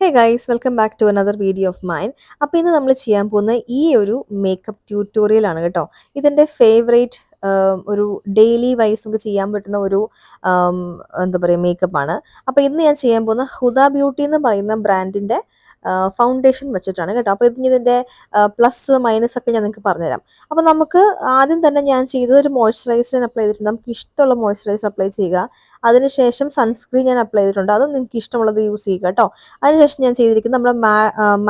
Hey guys welcome back to another video of mine അപ്പോൾ ഇന്ന് നമ്മൾ ചെയ്യാൻ പോകുന്ന ഈ ഒരു മേക്കപ്പ് ട്യൂട്ടോറിയൽ ആണ് കേട്ടോ. ഇതിന്റെ ഫേവറേറ്റ് ഒരു ഡെയിലി വൈസ് നമുക്ക് ചെയ്യാൻ പറ്റുന്ന ഒരു എന്താ പറയുക മേക്കപ്പ് ആണ്. അപ്പോൾ ഇന്ന് ഞാൻ ചെയ്യാൻ പോകുന്ന ഹുദ ബ്യൂട്ടി എന്ന് പറയുന്ന ബ്രാൻഡിന്റെ ഫൗണ്ടേഷൻ വെച്ചിട്ടാണ് കേട്ടോ. അപ്പോൾ ഇതിന് ഇതിന്റെ പ്ലസ് മൈനസ് ഒക്കെ ഞാൻ നിങ്ങൾക്ക് പറഞ്ഞുതരാം. അപ്പോൾ നമുക്ക് ആദ്യം തന്നെ ഞാൻ ചെയ്തത് ഒരു മോയ്സ്ചറൈസർ അപ്ലൈ ചെയ്തിട്ടുണ്ട്. നമുക്ക് ഇഷ്ടമുള്ള മോയ്സ്ചറൈസർ അപ്ലൈ ചെയ്യുക. അതിനുശേഷം സൺസ്ക്രീൻ ഞാൻ അപ്ലൈ ചെയ്തിട്ടുണ്ട്. അതും നിങ്ങൾക്ക് ഇഷ്ടമുള്ളത് യൂസ് ചെയ്യുക കേട്ടോ. അതിനുശേഷം ഞാൻ ചെയ്തിരിക്കുന്നത് നമ്മുടെ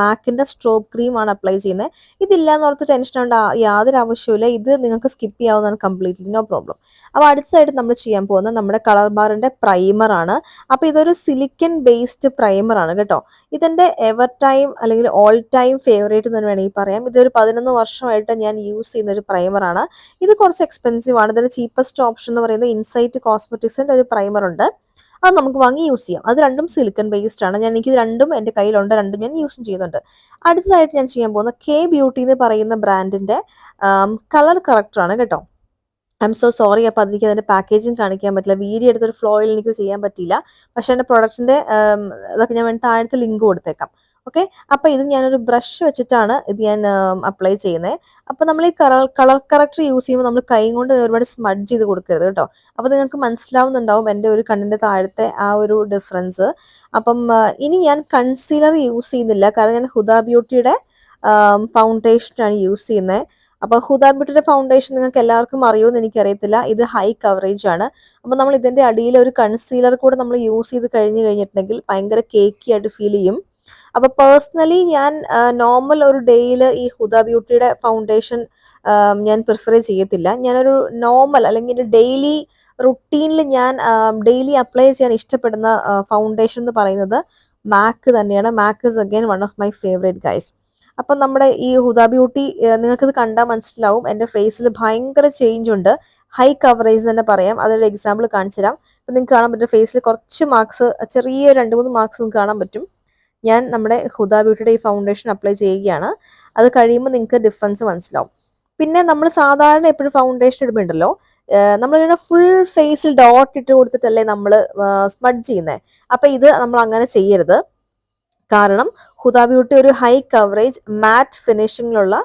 മാക്കിന്റെ മാക്കിന്റെ ക്രീം ആണ് അപ്ലൈ ചെയ്യുന്നത്. ഇതില്ല എന്ന് ഓർത്ത് ടെൻഷൻ ഉണ്ട് യാതൊരു ആവശ്യമില്ല ഇത് നിങ്ങൾക്ക് സ്കിപ്പ് ചെയ്യാവുന്നതാണ് കംപ്ലീറ്റ്ലി നോ പ്രോബ്ലം അപ്പോൾ അടുത്തതായിട്ട് നമ്മൾ ചെയ്യാൻ പോകുന്നത് നമ്മുടെ കളർ ബാറിന്റെ പ്രൈമറാണ് അപ്പോൾ ഇതൊരു സിലിക്കൻ ബേസ്ഡ് പ്രൈമറാണ് കേട്ടോ. ഇതിന്റെ എവർ ടൈം അല്ലെങ്കിൽ ഓൾ ടൈം ഫേവറേറ്റ് എന്ന് വേണമെങ്കിൽ പറയാം. ഇതൊരു പതിനൊന്ന് വർഷമായിട്ട് ഞാൻ യൂസ് ചെയ്യുന്ന ഒരു പ്രൈമറാണ് ഇത് കുറച്ച് എക്സ്പെൻസീവ് ആണ്. ഇതിന്റെ ചീപ്പസ്റ്റ് ഓപ്ഷൻ എന്ന് പറയുന്നത് ഇൻസൈറ്റ് കോസ്മെറ്റിക്സിന്റെ ഒരു പ്രൈമർ ഉണ്ട്. അത് നമുക്ക് വാങ്ങി യൂസ് ചെയ്യാം. അത് രണ്ടും സിലിക്കൺ ബേസ്ഡ് ആണ്. ഞാൻ എനിക്ക് രണ്ടും എന്റെ കയ്യിലുണ്ട്. രണ്ടും ഞാൻ യൂസും ചെയ്യുന്നുണ്ട്. അടുത്തതായിട്ട് ഞാൻ ചെയ്യാൻ പോകുന്ന കെ ബ്യൂട്ടി എന്ന് പറയുന്ന ബ്രാൻഡിന്റെ കളർ കറക്റ്ററാണ് കേട്ടോ. ഐ എം സോ സോറി അപ്പോൾ അതെനിക്ക് അതിന്റെ പാക്കേജിങ് കാണിക്കാൻ പറ്റില്ല. വീഡിയോ എടുത്തൊരു ഫ്ലോയിൽ എനിക്ക് ചെയ്യാൻ പറ്റില്ല പക്ഷേ എന്റെ പ്രൊഡക്റ്റിന്റെ അതൊക്കെ ഞാൻ വേണ്ടി താഴത്തെ ലിങ്ക് കൊടുത്തേക്കാം. ഓക്കെ അപ്പോൾ ഇത് ഞാനൊരു ബ്രഷ് വെച്ചിട്ടാണ് ഇത് ഞാൻ അപ്ലൈ ചെയ്യുന്നത് അപ്പോൾ നമ്മൾ ഈ കളർ കളർ കറക്റ്റർ യൂസ് ചെയ്യുമ്പോൾ നമ്മൾ കൈ കൊണ്ട് ഒരുപാട് സ്മഡ്ജ് ചെയ്ത് കൊടുക്കരുത് കേട്ടോ. അപ്പോൾ നിങ്ങൾക്ക് മനസ്സിലാവുന്നുണ്ടാവും എന്റെ ഒരു കണ്ണിന്റെ താഴത്തെ ആ ഒരു ഡിഫറൻസ് അപ്പം ഇനി ഞാൻ കൺസീലർ യൂസ് ചെയ്യുന്നില്ല. കാരണം ഞാൻ ഹുദ ബ്യൂട്ടിയുടെ ഫൗണ്ടേഷനാണ് യൂസ് ചെയ്യുന്നത് അപ്പോൾ ഹുദ ബ്യൂട്ടിയുടെ ഫൗണ്ടേഷൻ നിങ്ങൾക്ക് എല്ലാവർക്കും അറിയുമെന്ന് എനിക്കറിയത്തില്ല. ഇത് ഹൈ കവറേജ് ആണ്. അപ്പോൾ നമ്മൾ ഇതിന്റെ അടിയിൽ ഒരു കൺസീലർ കൂടെ നമ്മൾ യൂസ് ചെയ്ത് കഴിഞ്ഞു കഴിഞ്ഞിട്ടുണ്ടെങ്കിൽ ഭയങ്കര കേക്കി ആയിട്ട് ഫീൽ ചെയ്യും. അപ്പോൾ പേഴ്സണലി ഞാൻ നോർമൽ ഒരു ഡേയിൽ ഈ ഹുദ ബ്യൂട്ടിയുടെ ഫൗണ്ടേഷൻ ഞാൻ പ്രിഫർ ചെയ്യത്തില്ല. ഞാനൊരു നോർമൽ അല്ലെങ്കിൽ ഡെയിലി റുട്ടീനിൽ ഞാൻ ഡെയിലി അപ്ലൈ ചെയ്യാൻ ഇഷ്ടപ്പെടുന്ന ഫൗണ്ടേഷൻ എന്ന് പറയുന്നത് മാക്ക് തന്നെയാണ്. MAC is again one of my favourite guys അപ്പം നമ്മുടെ ഈ ഹുദ ബ്യൂട്ടി നിങ്ങൾക്കിത് കണ്ടാൽ മനസ്സിലാവും. എന്റെ ഫേസിൽ ഭയങ്കര ചേഞ്ച് ഉണ്ട്. ഹൈ കവറേജ് തന്നെ പറയാം. അതൊരു എക്സാമ്പിൾ കാണിച്ചു തരാം അപ്പം നിങ്ങൾക്ക് കാണാൻ പറ്റും ഫേസിൽ കുറച്ച് മാർക്സ് ചെറിയ രണ്ട് മൂന്ന് മാർക്സ് നിങ്ങൾക്ക് കാണാൻ പറ്റും. ഞാൻ നമ്മുടെ ഹുദ ബ്യൂട്ടിയുടെ ഈ ഫൗണ്ടേഷൻ അപ്ലൈ ചെയ്യുകയാണ്. അത് കഴിയുമ്പോൾ നിങ്ങൾക്ക് ഡിഫറൻസ് മനസ്സിലാവും. പിന്നെ നമ്മൾ സാധാരണ എപ്പോഴും ഫൗണ്ടേഷൻ ഇടുമ്പോണ്ടല്ലോ നമ്മളിങ്ങനെ ഫുൾ ഫേസിൽ ഡോട്ട് ഇട്ട് കൊടുത്തിട്ടല്ലേ നമ്മൾ സ്മഡ് ചെയ്യുന്നത് അപ്പം ഇത് നമ്മൾ അങ്ങനെ ചെയ്യരുത്. കാരണം ഹുദ ബ്യൂട്ടി ഒരു ഹൈ കവറേജ് മാറ്റ് ഫിനിഷിങ്ങിലുള്ള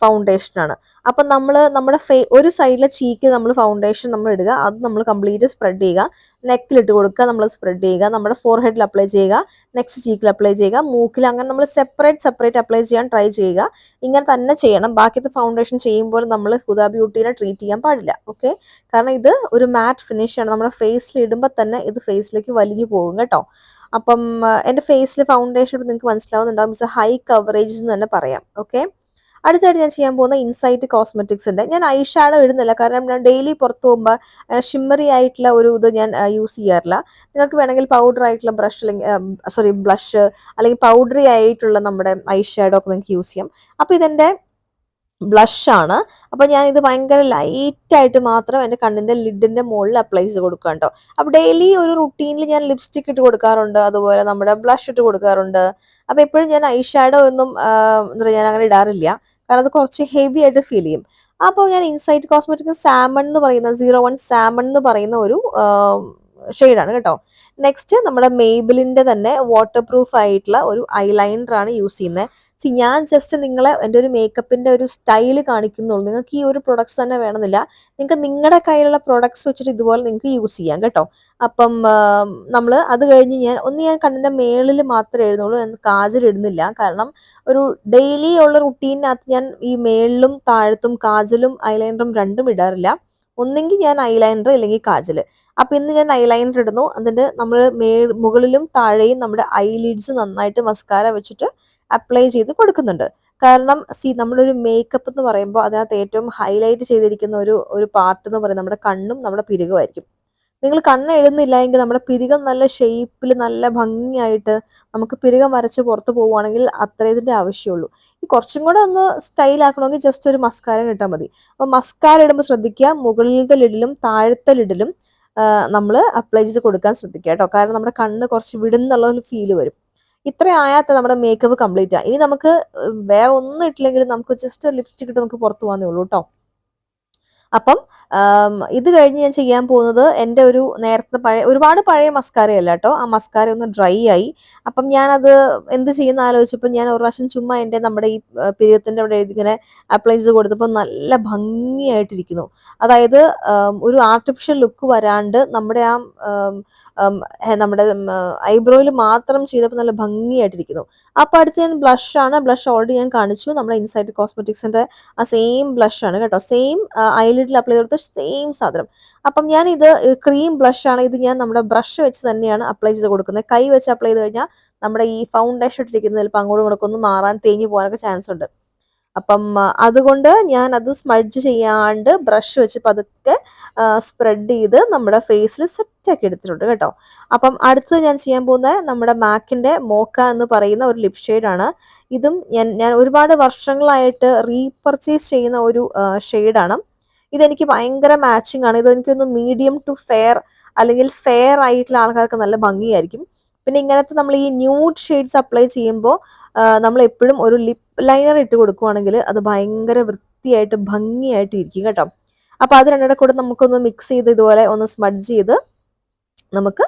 ഫൗണ്ടേഷനാണ് അപ്പം നമ്മൾ നമ്മുടെ ഫേ ഒരു സൈഡിലെ ചീക്ക് നമ്മൾ ഫൗണ്ടേഷൻ നമ്മൾ ഇടുക. അത് നമ്മൾ കംപ്ലീറ്റ് സ്പ്രെഡ് ചെയ്യുക. നെക്കിൽ ഇട്ട് കൊടുക്കുക നമ്മൾ സ്പ്രെഡ് ചെയ്യുക. നമ്മുടെ ഫോർഹെഡിൽ അപ്ലൈ ചെയ്യുക. നെക്സ്റ്റ് ചീക്കിൽ അപ്ലൈ ചെയ്യുക. മൂക്കിൽ അങ്ങനെ നമ്മൾ സെപ്പറേറ്റ് സെപ്പറേറ്റ് അപ്ലൈ ചെയ്യാൻ ട്രൈ ചെയ്യുക. ഇങ്ങനെ തന്നെ ചെയ്യണം. ബാക്കിയത്തെ ഫൗണ്ടേഷൻ ചെയ്യുമ്പോൾ നമ്മൾ ഹുദ ബ്യൂട്ടീനെ ട്രീറ്റ് ചെയ്യാൻ പാടില്ല. ഓക്കെ കാരണം ഇത് ഒരു മാറ്റ് ഫിനിഷാണ് നമ്മുടെ ഫേസിൽ ഇടുമ്പോൾ തന്നെ ഇത് ഫേസിലേക്ക് വലിഞ്ഞു പോകും കേട്ടോ. അപ്പം എന്റെ ഫേസിൽ ഫൗണ്ടേഷൻ നിങ്ങൾക്ക് മനസ്സിലാവുന്നുണ്ടാവും. ഇറ്റ്സ് ഹൈ കവറേജ് എന്ന് തന്നെ പറയാം. ഓക്കെ അടുത്തായിട്ട് ഞാൻ ചെയ്യാൻ പോകുന്ന ഇൻസൈറ്റ് കോസ്മെറ്റിക്സ് ഉണ്ട്. ഞാൻ ഐ ഷാഡോ ഇടുന്നില്ല. കാരണം ഞാൻ ഡെയിലി പുറത്തു പോകുമ്പോൾ ഷിമ്മറി ആയിട്ടുള്ള ഒരു ഇത് ഞാൻ യൂസ് ചെയ്യാറില്ല. നിങ്ങൾക്ക് വേണമെങ്കിൽ പൗഡർ ആയിട്ടുള്ള ബ്രഷ് അല്ലെങ്കിൽ സോറി ബ്ലഷ് അല്ലെങ്കിൽ പൗഡറി ആയിട്ടുള്ള നമ്മുടെ ഐ ഷാഡോ ഒക്കെ നിങ്ങൾക്ക് യൂസ് ചെയ്യാം. അപ്പോൾ ഇതെന്റെ ബ്ലഷ് ആണ്. അപ്പോൾ ഞാൻ ഇത് ഭയങ്കര ലൈറ്റ് ആയിട്ട് മാത്രം എന്റെ കണ്ണിന്റെ ലിഡിന്റെ മുകളിൽ അപ്ലൈ ചെയ്ത് കൊടുക്കുക കേട്ടോ അപ്പോൾ ഡെയിലി ഒരു റുട്ടീനിൽ ഞാൻ ലിപ്സ്റ്റിക് ഇട്ട് കൊടുക്കാറുണ്ട്. അതുപോലെ നമ്മുടെ ബ്ലഷ് ഇട്ട് കൊടുക്കാറുണ്ട്. അപ്പോൾ എപ്പോഴും ഞാൻ ഐ ഷാഡോ ഒന്നും എന്താ പറയുക ഞാൻ അങ്ങനെ ഇടാറില്ല. കാരണം അത് കുറച്ച് ഹെവി ആയിട്ട് ഫീൽ ചെയ്യും. അപ്പോൾ ഞാൻ ഇൻസൈറ്റ് കോസ്മെറ്റിക് സാമൺ എന്ന് പറയുന്ന സീറോ വൺ സാമൺ എന്ന് പറയുന്ന ഒരു ഷെയ്ഡാണ് കേട്ടോ. നെക്സ്റ്റ് നമ്മുടെ മെയ്ബിലിന്റെ തന്നെ വാട്ടർ പ്രൂഫ് ആയിട്ടുള്ള ഒരു ഐലൈനർ ആണ് യൂസ് ചെയ്യുന്നത്. സി ഞാൻ ജസ്റ്റ് നിങ്ങളെ എന്റെ ഒരു മേക്കപ്പിന്റെ ഒരു സ്റ്റൈൽ കാണിക്കുന്നുള്ളൂ. നിങ്ങൾക്ക് ഈ ഒരു പ്രൊഡക്ട്സ് തന്നെ വേണമെന്നില്ല. നിങ്ങൾക്ക് നിങ്ങളുടെ കയ്യിലുള്ള പ്രൊഡക്ട്സ് വെച്ചിട്ട് ഇതുപോലെ നിങ്ങൾക്ക് യൂസ് ചെയ്യാം കേട്ടോ. അപ്പം നമ്മൾ അത് കഴിഞ്ഞ് ഞാൻ ഒന്ന് ഞാൻ കണ്ണിന്റെ മേളിൽ മാത്രമേ എഴുതുള്ളൂ ഞാൻ കാജൽ ഇടുന്നില്ല. കാരണം ഒരു ഡെയിലി ഉള്ള റുട്ടീനകത്ത് ഞാൻ ഈ മേളിലും താഴത്തും കാജലും ഐലൈനറും രണ്ടും ഇടാറില്ല. ഒന്നെങ്കിൽ ഞാൻ ഐലൈനർ അല്ലെങ്കിൽ കാജൽ അപ്പം ഇന്ന് ഞാൻ ഐലൈനർ ഇടുന്നു. അതിന്റെ നമ്മൾ മേ മുകളിലും താഴെയും നമ്മുടെ ഐലിഡ്സ് നന്നായിട്ട് മസ്കാര വെച്ചിട്ട് അപ്ലൈ ചെയ്ത് കൊടുക്കുന്നുണ്ട്. കാരണം സി നമ്മളൊരു മേക്കപ്പ് എന്ന് പറയുമ്പോൾ അതിനകത്ത് ഏറ്റവും ഹൈലൈറ്റ് ചെയ്തിരിക്കുന്ന ഒരു ഒരു പാർട്ട് എന്ന് പറയുന്നത് നമ്മുടെ കണ്ണും നമ്മുടെ പിരികുമായിരിക്കും. നിങ്ങൾ കണ്ണ് എഴുന്നില്ല എങ്കിൽ നമ്മുടെ പിരികം നല്ല ഷേപ്പിൽ നല്ല ഭംഗിയായിട്ട് നമുക്ക് പിരികം വരച്ച് പുറത്ത് പോവുകയാണെങ്കിൽ അത്ര ഇതിന്റെ ആവശ്യമുള്ളൂ. ഈ കുറച്ചും കൂടെ ഒന്ന് സ്റ്റൈൽ ആക്കണമെങ്കിൽ ജസ്റ്റ് ഒരു മസ്കാരം ഇട്ടാൽ മതി. അപ്പോൾ മസ്കാര ഇടുമ്പോൾ ശ്രദ്ധിക്കുക മുകളിലത്തെ ലിഡിലും താഴത്തെ ലിഡിലും നമ്മൾ അപ്ലൈ ചെയ്ത് കൊടുക്കാൻ ശ്രദ്ധിക്കുക കേട്ടോ. കാരണം നമ്മുടെ കണ്ണ് കുറച്ച് വിടുന്നുള്ള ഒരു ഫീൽ വരും. ഇത്ര ആയാത്ത നമ്മുടെ മേക്കപ്പ് കംപ്ലീറ്റ് ആ. ഇനി നമുക്ക് വേറെ ഒന്നും ഇട്ടില്ലെങ്കിലും നമുക്ക് ജസ്റ്റ് ലിപ്സ്റ്റിക് ഇട്ട് നമുക്ക് പുറത്തു പോകാന്നേ ഉള്ളൂ കേട്ടോ അപ്പം ഇത് കഴിഞ്ഞ് ഞാൻ ചെയ്യാൻ പോകുന്നത് എന്റെ ഒരു നേരത്തെ പഴയ ഒരുപാട് പഴയ മസ്കാരയല്ല കേട്ടോ. ആ മസ്കാര ഒന്ന് ഡ്രൈ ആയി. അപ്പം ഞാനത് എന്ത് ചെയ്യുന്ന ആലോചിച്ചപ്പോൾ ഞാൻ ഒരു പ്രാവശ്യം ചുമ്മാ എന്റെ നമ്മുടെ ഈ പിരിയത്തിന്റെ അവിടെ ഇങ്ങനെ അപ്ലൈ ചെയ്ത് കൊടുത്തപ്പോൾ നല്ല ഭംഗിയായിട്ടിരിക്കുന്നു. അതായത് ഒരു ആർട്ടിഫിഷ്യൽ ലുക്ക് വരാണ്ട് നമ്മുടെ ആ നമ്മുടെ ഐബ്രോയിൽ മാത്രം ചെയ്തപ്പോൾ നല്ല ഭംഗിയായിട്ടിരിക്കുന്നു. അപ്പോൾ അടുത്ത് ഞാൻ ബ്ലഷ് ആണ്. ബ്ലഷ് ഓൾറെഡി ഞാൻ കാണിച്ചു. നമ്മുടെ ഇൻസൈറ്റ് കോസ്മെറ്റിക്സിന്റെ ആ സെയിം ബ്ലഷ് ആണ് കേട്ടോ. സെയിം ഐലിഡിൽ അപ്ലൈ ചെയ്ത് സെയിം സാധനം. അപ്പം ഞാൻ ഇത് ക്രീം ബ്ലഷ് ആണ്. ഇത് ഞാൻ നമ്മുടെ ബ്രഷ് വെച്ച് തന്നെയാണ് അപ്ലൈ ചെയ്ത് കൊടുക്കുന്നത്. കൈ വെച്ച് അപ്ലൈ ചെയ്ത് കഴിഞ്ഞാൽ നമ്മുടെ ഈ ഫൗണ്ടേഷൻ ഇട്ടിരിക്കുന്നത് ചിലപ്പോൾ അങ്ങോട്ടും ഇങ്ങോട്ടും ഒന്ന് മാറാൻ തേഞ്ഞു പോകാനൊക്കെ ചാൻസ് ഉണ്ട്. അപ്പം അതുകൊണ്ട് ഞാൻ അത് സ്മഡ്ജ് ചെയ്യാണ്ട് ബ്രഷ് വെച്ച് പതുക്കെ സ്പ്രെഡ് ചെയ്ത് നമ്മുടെ ഫേസിൽ സെറ്റാക്കി എടുത്തിട്ടുണ്ട് കേട്ടോ. അപ്പം അടുത്തത് ഞാൻ ചെയ്യാൻ പോകുന്നത് നമ്മുടെ മാക്കിന്റെ മോക്ക എന്ന് പറയുന്ന ഒരു ലിപ് ആണ്. ഇതും ഞാൻ ഞാൻ ഒരുപാട് വർഷങ്ങളായിട്ട് റീപർച്ചേസ് ചെയ്യുന്ന ഒരു ഷെയ്ഡാണ് ഇതെനിക്ക് ഭയങ്കര മാച്ചിങ് ആണ്. ഇതെനിക്കൊന്ന് മീഡിയം ടു ഫെയർ അല്ലെങ്കിൽ ഫെയർ ആയിട്ടുള്ള ആൾക്കാർക്ക് നല്ല ഭംഗിയായിരിക്കും. പിന്നെ ഇങ്ങനത്തെ നമ്മൾ ഈ ന്യൂഡ് ഷെയ്ഡ്സ് അപ്ലൈ ചെയ്യുമ്പോൾ നമ്മൾ എപ്പോഴും ഒരു ലിപ് ലൈനർ ഇട്ട് കൊടുക്കുവാണെങ്കിൽ അത് ഭയങ്കര വൃത്തിയായിട്ട് ഭംഗിയായിട്ട് ഇരിക്കും കേട്ടോ. അപ്പൊ അത് രണ്ടിടെ കൂടെ നമുക്കൊന്ന് മിക്സ് ചെയ്ത് ഇതുപോലെ ഒന്ന് സ്മഡ്ജ് ചെയ്ത് നമുക്ക്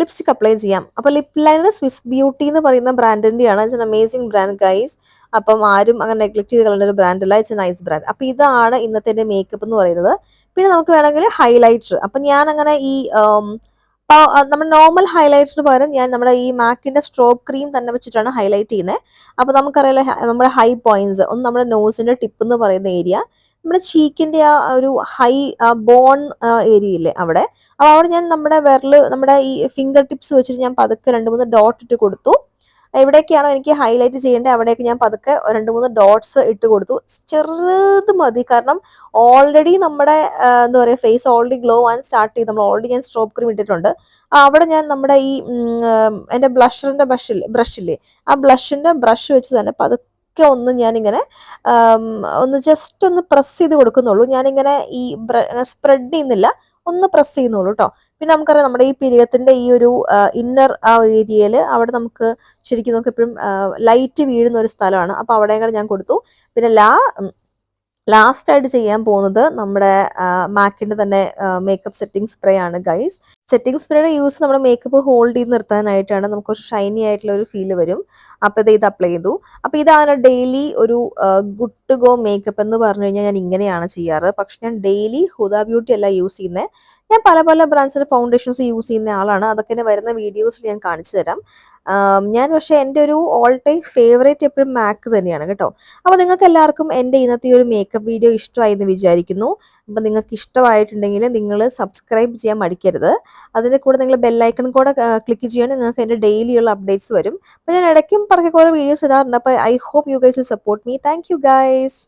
ലിപ്സ്റ്റിക് അപ്ലൈ ചെയ്യാം. അപ്പൊ ലിപ് ലൈനർ സ്വിസ് ബ്യൂട്ടി എന്ന് പറയുന്ന ബ്രാൻഡിന്റെയാണ് അമേസിംഗ് ബ്രാൻഡ് ഗൈസ് അപ്പം ആരും അങ്ങനെ നെഗ്ലക്ട് ചെയ്ത് കളയുന്ന ഒരു ബ്രാൻഡ് അല്ല. ഇറ്റ്സ് നൈസ് ബ്രാൻഡ് അപ്പൊ ഇതാണ് ഇന്നത്തെ മേക്കപ്പ് എന്ന് പറയുന്നത്. പിന്നെ നമുക്ക് വേണമെങ്കിൽ ഹൈലൈറ്റർ അപ്പൊ ഞാൻ അങ്ങനെ ഈ നമ്മൾ നോർമൽ ഹൈലൈറ്ററിന് പകരം ഞാൻ നമ്മുടെ ഈ മാക്കിന്റെ സ്ട്രോക്ക് ക്രീം തന്നെ വെച്ചിട്ടാണ് ഹൈലൈറ്റ് ചെയ്യുന്നത് അപ്പൊ നമുക്കറിയാലോ നമ്മുടെ ഹൈ പോയിന്റ്സ് ഒന്ന് നമ്മുടെ നോസിന്റെ ടിപ്പ് എന്ന് പറയുന്ന ഏരിയ നമ്മുടെ ചീക്കിന്റെ ആ ഒരു ഹൈ ബോൺ ഏരിയ ഇല്ലേ അവിടെ. അപ്പൊ അവിടെ ഞാൻ നമ്മുടെ വിരൽ നമ്മുടെ ഈ ഫിംഗർ ടിപ്സ് വെച്ചിട്ട് ഞാൻ പതുക്കെ രണ്ട് മൂന്ന് ഡോട്ട് ഇട്ട് കൊടുത്തു. എവിടെയൊക്കെയാണോ എനിക്ക് ഹൈലൈറ്റ് ചെയ്യേണ്ടത് അവിടെയൊക്കെ ഞാൻ പതുക്കെ രണ്ട് മൂന്ന് ഡോട്ട്സ് ഇട്ട് കൊടുത്തു. ചെറുത് മതി. കാരണം ഓൾറെഡി നമ്മുടെ എന്താ പറയുക face already glow and start ചെയ്ത്. നമ്മൾ ഓൾറെഡി ഞാൻ സ്ട്രോപ്പ് ക്രീം ഇട്ടിട്ടുണ്ട്. അവിടെ ഞാൻ നമ്മുടെ ഈ എന്റെ ബ്ലഷറിന്റെ ബ്രഷില്ലേ ബ്രഷില്ലേ ആ ബ്ലഷിന്റെ ബ്രഷ് വെച്ച് തന്നെ പതുക്കെ ഒന്ന് ഞാനിങ്ങനെ ഒന്ന് ജസ്റ്റ് ഒന്ന് പ്രസ് ചെയ്ത് കൊടുക്കുന്നുള്ളൂ. ഞാനിങ്ങനെ ഈ സ്പ്രെഡ് ചെയ്യുന്നില്ല. ഒന്ന് പ്രസ് ചെയ്യുന്നുള്ളൂ കേട്ടോ പിന്നെ നമുക്കറിയാം നമ്മുടെ ഈ പിരിയത്തിന്റെ ഈ ഒരു ഇന്നർ ആ ഏരിയയിൽ അവിടെ നമുക്ക് ശരിക്കും നമുക്ക് എപ്പോഴും ലൈറ്റ് വീഴുന്ന ഒരു സ്ഥലമാണ്. അപ്പൊ അവിടെ ഞാൻ കൊടുത്തു. പിന്നെ ലാ ലാസ്റ്റ് ആയിട്ട് ചെയ്യാൻ പോകുന്നത് നമ്മുടെ മാക്കിന്റെ തന്നെ മേക്കപ്പ് സെറ്റിംഗ് സ്പ്രേ ആണ് ഗൈസ് സെറ്റിംഗ് സ്പ്രേയുടെ യൂസ് നമ്മുടെ മേക്കപ്പ് ഹോൾഡ് ചെയ്ത് നിർത്താനായിട്ടാണ് നമുക്ക് കുറച്ച് ഷൈനി ആയിട്ടുള്ള ഒരു ഫീൽ വരും. അപ്പൊ ഇത് ഇത് അപ്ലൈ ചെയ്തു. അപ്പൊ ഇതാണ് ഡെയിലി ഒരു ഗുഡ് ടു ഗോ മേക്കപ്പ് എന്ന് പറഞ്ഞു കഴിഞ്ഞാൽ ഞാൻ ഇങ്ങനെയാണ് ചെയ്യാറ്. പക്ഷെ ഞാൻ ഡെയിലി ഹുദ ബ്യൂട്ടി അല്ല യൂസ് ചെയ്യുന്നത് ഞാൻ പല പല ബ്രാൻഡ്സിന്റെ ഫൗണ്ടേഷൻസ് യൂസ് ചെയ്യുന്ന ആളാണ്. അതൊക്കെ വരുന്ന വീഡിയോസിൽ ഞാൻ കാണിച്ചു തരാം. ഞാൻ പക്ഷേ എന്റെ ഒരു ഓൾ ടൈം ഫേവറേറ്റ് എപ്പോഴും മാക്ക് തന്നെയാണ് കേട്ടോ. അപ്പോൾ നിങ്ങൾക്ക് എല്ലാവർക്കും എന്റെ ഇന്നത്തെ ഒരു മേക്കപ്പ് വീഡിയോ ഇഷ്ടമായി എന്ന് വിചാരിക്കുന്നു. അപ്പം നിങ്ങൾക്ക് ഇഷ്ടമായിട്ടുണ്ടെങ്കിൽ നിങ്ങൾ സബ്സ്ക്രൈബ് ചെയ്യാൻ മടിക്കരുത്. അതിന്റെ കൂടെ നിങ്ങൾ ബെല്ലൈക്കൺ കൂടെ ക്ലിക്ക് ചെയ്യുകയാണെങ്കിൽ നിങ്ങൾക്ക് എന്റെ ഡെയിലിയുള്ള അപ്ഡേറ്റ്സ് വരും. അപ്പോൾ ഞാൻ ഇടയ്ക്കും പറഞ്ഞ കുറേ വീഡിയോസ് ഇടാറുണ്ട്. അപ്പോൾ I hope you guys will support me thank you guys